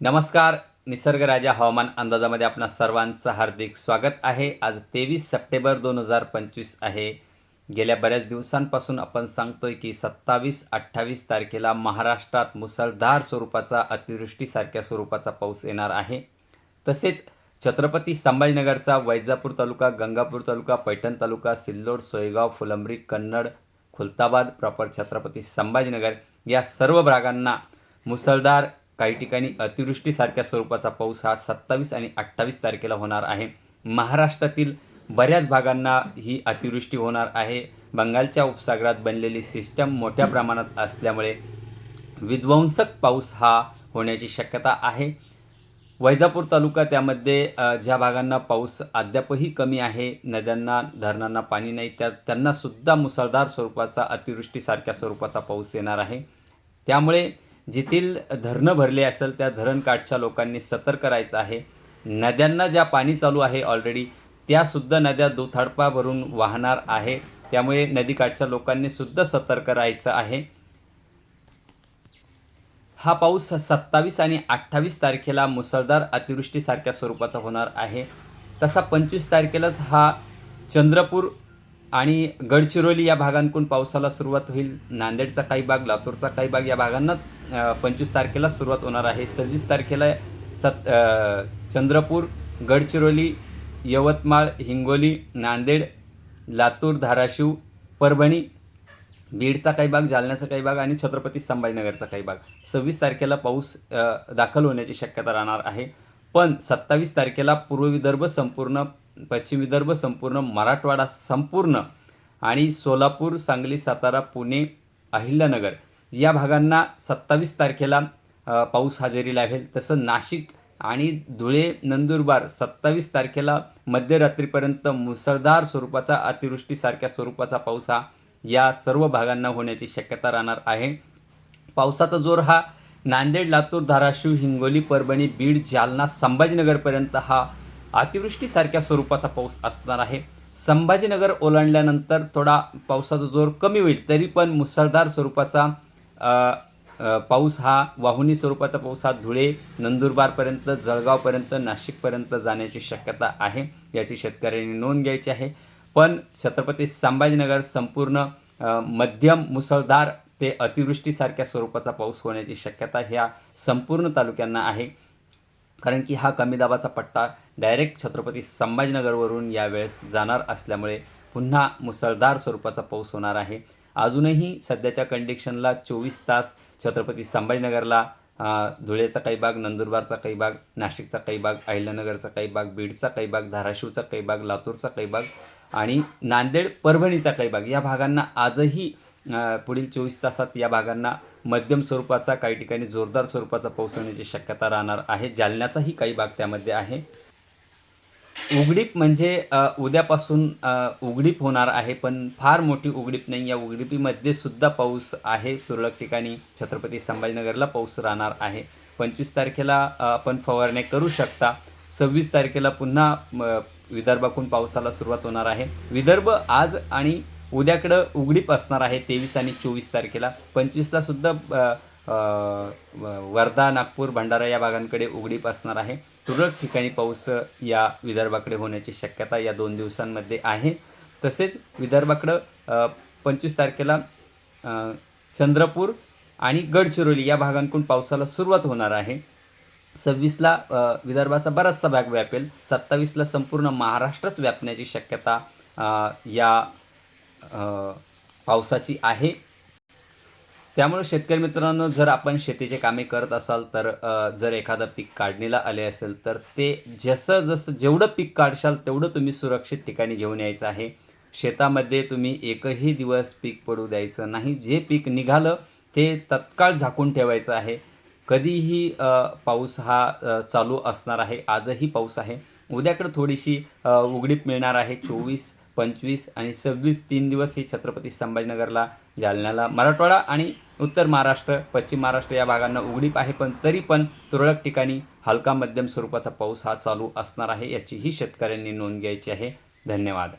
नमस्कार निसर्गराजा हवामान अंदाजामध्ये आपणा सर्वांचं हार्दिक स्वागत आहे. आज तेवीस सप्टेंबर दोन हजार पंचवीस आहे. गेल्या बऱ्याच दिवसांपासून आपण सांगतोय की सत्तावीस अठ्ठावीस तारखेला महाराष्ट्रात मुसळधार स्वरूपाचा अतिवृष्टीसारख्या स्वरूपाचा पाऊस येणार आहे. तसेच छत्रपती संभाजीनगरचा वैजापूर तालुका गंगापूर तालुका पैठण तालुका सिल्लोड सोयगाव फुलंब्री कन्नड खुलताबाद प्रॉपर छत्रपती संभाजीनगर या सर्व भागांना मुसळधार काही ठिकाणी अतिवृष्टीसारख्या स्वरूपाचा पाऊस हा सत्तावीस आणि अठ्ठावीस तारखेला होणार आहे. महाराष्ट्रातील बऱ्याच भागांना ही अतिवृष्टी होणार आहे. बंगालच्या उपसागरात बनलेली सिस्टम मोठ्या प्रमाणात असल्यामुळे विध्वंसक पाऊस हा होण्याची शक्यता आहे. वैजापूर तालुका त्यामध्ये ज्या भागांना पाऊस अद्यापही कमी आहे नद्यांना धरणांना पाणी नाही त्या त्यांनासुद्धा मुसळधार स्वरूपाचा अतिवृष्टीसारख्या स्वरूपाचा पाऊस येणार आहे. त्यामुळे जेथील धरणं भरले असेल त्या धरणकाठच्या लोकांनी सतर्क राहायचं आहे. नद्यांना ज्या पाणी चालू आहे ऑलरेडी त्यासुद्धा नद्या दुथाडपा भरून वाहणार आहे. त्यामुळे नदीकाठच्या लोकांनी सुद्धा सतर्क राहायचं आहे. हा पाऊस सत्तावीस आणि अठ्ठावीस तारखेला मुसळधार अतिवृष्टीसारख्या स्वरूपाचा होणार आहे. तसा पंचवीस तारखेलाच हा चंद्रपूर आणि गडचिरोली या भागांकडून पावसाला सुरुवात होईल. नांदेडचा काही भाग लातूरचा काही भाग या भागांनाच पंचवीस तारखेला सुरुवात होणार आहे. सव्वीस तारखेला सत चंद्रपूर गडचिरोली यवतमाळ हिंगोली नांदेड लातूर धाराशिव परभणी बीडचा काही भाग जालन्याचा काही भाग आणि छत्रपती संभाजीनगरचा काही भाग. सव्वीस तारखेला पाऊस दाखल होण्याची शक्यता राहणार आहे. पण सत्तावीस तारखेला पूर्व विदर्भ संपूर्ण पश्चिम विदर्भ संपूर्ण मराठवाडा संपूर्ण आणि सोलापूर सांगली सातारा पुणे अहिल्यानगर या भागांना सत्तावीस तारखेला पाऊस हजेरी लागेल तसं नाशिक आणि धुळे नंदुरबार सत्तावीस तारखेला मध्यरात्रीपर्यंत मुसळधार स्वरूपाचा अतिवृष्टीसारख्या स्वरूपाचा पाऊस हा या सर्व भागांना होण्याची शक्यता राहणार आहे. पावसाचा जोर हा नांदेड लातूर धाराशिव हिंगोली परभणी बीड जालना संभाजीनगरपर्यंत हा अतिवृष्टीसारख्या स्वरूपाचा पाऊस असणार आहे. संभाजीनगर ओलांडल्यानंतर थोडा पावसाचा जोर कमी होईल तरी पण मुसळधार स्वरूपाचा पाऊस हा वाहुनी स्वरूपाचा पाऊस हा धुळे नंदुरबारपर्यंत जळगावपर्यंत नाशिकपर्यंत जाण्याची शक्यता आहे याची शेतकऱ्यांनी नोंद घ्यायची आहे. पण छत्रपती संभाजीनगर संपूर्ण मध्यम मुसळधार ते अतिवृष्टीसारख्या स्वरूपाचा पाऊस होण्याची शक्यता ह्या संपूर्ण तालुक्यांना आहे. कारण की हा कमी दाबाचा पट्टा डायरेक्ट छत्रपती संभाजीनगरवरून यावेळेस जाणार असल्यामुळे पुन्हा मुसळधार स्वरूपाचा पाऊस होणार आहे. अजूनही सध्याच्या कंडिशनला चोवीस तास छत्रपती संभाजीनगरला धुळेचा काही भाग नंदुरबारचा काही भाग नाशिकचा काही भाग अहिल्यानगरचा काही भाग बीडचा काही भाग धाराशिवचा काही भाग लातूरचा काही भाग आणि नांदेड परभणीचा काही भाग या भागांना आजही पुढील चोवीस तासात या भागांना मध्यम स्वरूपाचा काही ठिकाणी जोरदार स्वरूपाचा पाऊस होण्याची शक्यता राहणार आहे. जालन्याचाही काही भाग त्यामध्ये आहे. उघडीप म्हणजे उद्यापासून उघडीप होणार आहे पण फार मोठी उघडीप नाही. या उघडीपीमध्ये सुद्धा पाऊस आहे. तुरळक ठिकाणी छत्रपती संभाजीनगरला पाऊस राहणार आहे. पंचवीस तारखेला आपण फवारण्या करू शकता. सव्वीस तारखेला पुन्हा म, विदर्भाकडून पावसाला सुरुवात होणार आहे. विदर्भ आज आणि उद्याकडं उघडीप असणार आहे तेवीस आणि चोवीस तारखेला. पंचवीसला सुद्धा वर्धा नागपूर भंडारा या भागांकडे उघडीप असणार आहे. तुरळक ठिकाणी पाऊस या विदर्भाकडे होण्याची शक्यता या दोन दिवसांमध्ये आहे. तसेच विदर्भाकडं पंचवीस तारखेला चंद्रपूर आणि गडचिरोली या भागांकडून पावसाला सुरुवात होणार आहे. सव्वीसला विदर्भाचा बराचसा भाग व्यापेल. सत्तावीसला संपूर्ण महाराष्ट्रच व्यापण्याची शक्यता या पावसाची आहे. त्यामुळे शेतकरी मित्रांनो जर आपण शेतीचे कामे करत असाल तर जर एखादं पीक काढणीला आले असेल तर ते जसं जसं जेवढं पीक काढशाल तेवढं तुम्ही सुरक्षित ठिकाणी घेऊन यायचं आहे. शेतामध्ये तुम्ही एकही दिवस पीक पडू द्यायचं नाही. जे पीक निघालं ते तत्काळ झाकून ठेवायचं आहे. कधीही पाऊस हा चालू असणार आहे. आजही पाऊस आहे. उद्याकडं थोडीशी उघडीप मिळणार आहे. चोवीस पंचवीस आणि सव्वीस तीन दिवस ही छत्रपती संभाजीनगरला जालन्याला मराठवाडा आणि उत्तर महाराष्ट्र पश्चिम महाराष्ट्र या भागांना उघडीप आहे पण तरी पण तुरळक ठिकाणी हलका मध्यम स्वरूपाचा पाऊस हा चालू असणार आहे याचीही शेतकऱ्यांनी नोंद घ्यायची आहे. धन्यवाद.